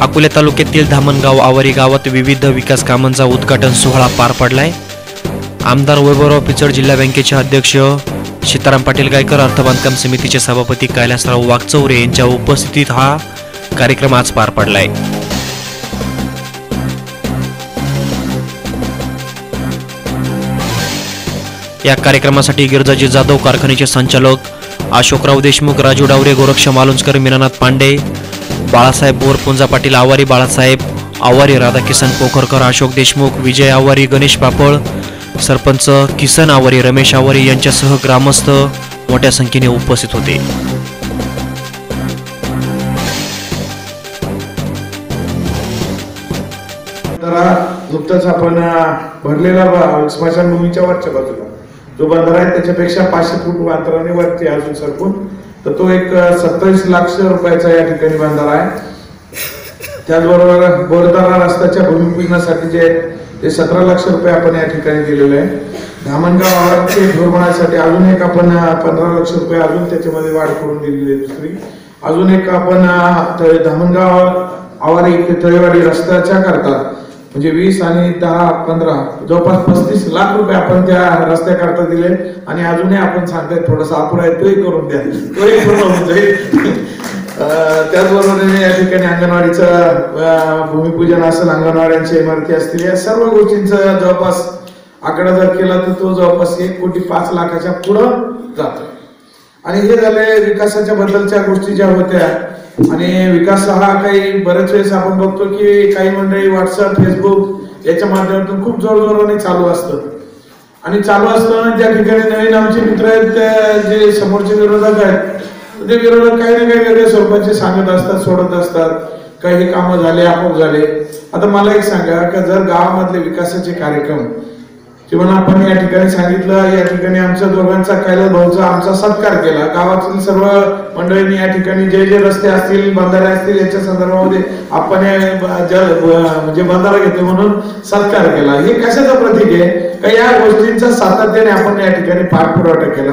अकोले तालुक्यातील धामणगाव आवारी गावात विविध विकास कामांचा उद्घाटन सोहळा पार पडलाय. आमदार वैभवराव पिचड जिल्हा बँकेचे अध्यक्ष सीताराम पाटील गायकर अर्थ बांधकाम समितीचे सभापती कैलासराव वागचौरे यांच्या उपस्थितीत हा कार्यक्रम आज पार पडलाय. या कार्यक्रमासाठी गिरजाजी जाधव कारखान्याचे संचालक अशोकराव देशमुख राजू डावरे गोरक्ष मालुंजकर मीनानाथ पांडे बाळासाहेब बोरपुंजा पाटील आवारी बाळासाहेब आवारी राधाकिसन पोखरकर अशोक देशमुख विजय आवारी गणेश पापळ सरपंच किसन आवारी रमेश आवारी यांच्यासह ग्रामस्थ मोठ्या संख्येने उपस्थित होते. बंधारा नुकताच आपण भरलेला स्मशानभूमीच्या वरच्या बाजूला. जो बंधारा आहे त्याच्यापेक्षा पाचशे फूट अंतराने वरती अजून सरकून. तर तो एक सत्तावीस लाख रुपयाचा या ठिकाणी बांधला आहे. त्याचबरोबर बोरदारा रस्त्याच्या भूमिपूजनासाठी जे आहेत ते सतरा लाख रुपये आपण या ठिकाणी दिलेले आहे. धामणगाव आवारचे धोरणासाठी अजून एक आपण पंधरा लाख रुपये अजून त्याच्यामध्ये वाढ करून दिलेली आहे दुसरी. अजून एक आपण धामणगाव आवारी तळेवाडी रस्त्याच्या करता म्हणजे वीस आणि दहा पंधरा जवळपास पस्तीस लाख रुपये आपण त्या रस्त्याकरता दिले आणि अजूनही आपण सांगताय थोडासा अपुरा आहे तोही करून द्या. तोही पूर्ण होऊन जाईल. त्याचबरोबर या ठिकाणी अंगणवाडीचं भूमिपूजन असेल अंगणवाड्यांच्या इमारती असतील या सर्व गोष्टींचा जवळपास आकडा जर केला तर तो जवळपास एक कोटी पाच लाखाच्या पुढं जातो. आणि हे झाले विकासाच्या बद्दलच्या गोष्टी ज्या होत्या आणि विकास हा काही बऱ्याच वेळेस आपण बघतो की काही मंडळी व्हॉट्सअप फेसबुक याच्या माध्यमातून खूप जोरजोराने चालू असतं. आणि चालू असताना ज्या ठिकाणी नवीन आमचे मित्र आहेत त्या जे समोरचे विरोधक आहेत ते विरोधक काही ना काही वेगळ्या स्वरूपाचे सांगत असतात सोडत असतात. काही कामं झाले आपोआप झाले. आता मला एक सांगा का जर गावामधले विकासाचे कार्यक्रम किंवा आपण या ठिकाणी सांगितलं या ठिकाणी आमच्या दोघांचा कैलास भाऊचा आमचा सत्कार केला. गावातील सर्व मंडळींनी या ठिकाणी जे जे रस्ते असतील बंधारे असतील याच्या संदर्भामध्ये आपण म्हणजे बंधारा घेतो म्हणून सत्कार केला. हे कशाचं प्रतीक आहे? का या गोष्टींचा सातत्याने आपण या ठिकाणी पाठपुरावा केला?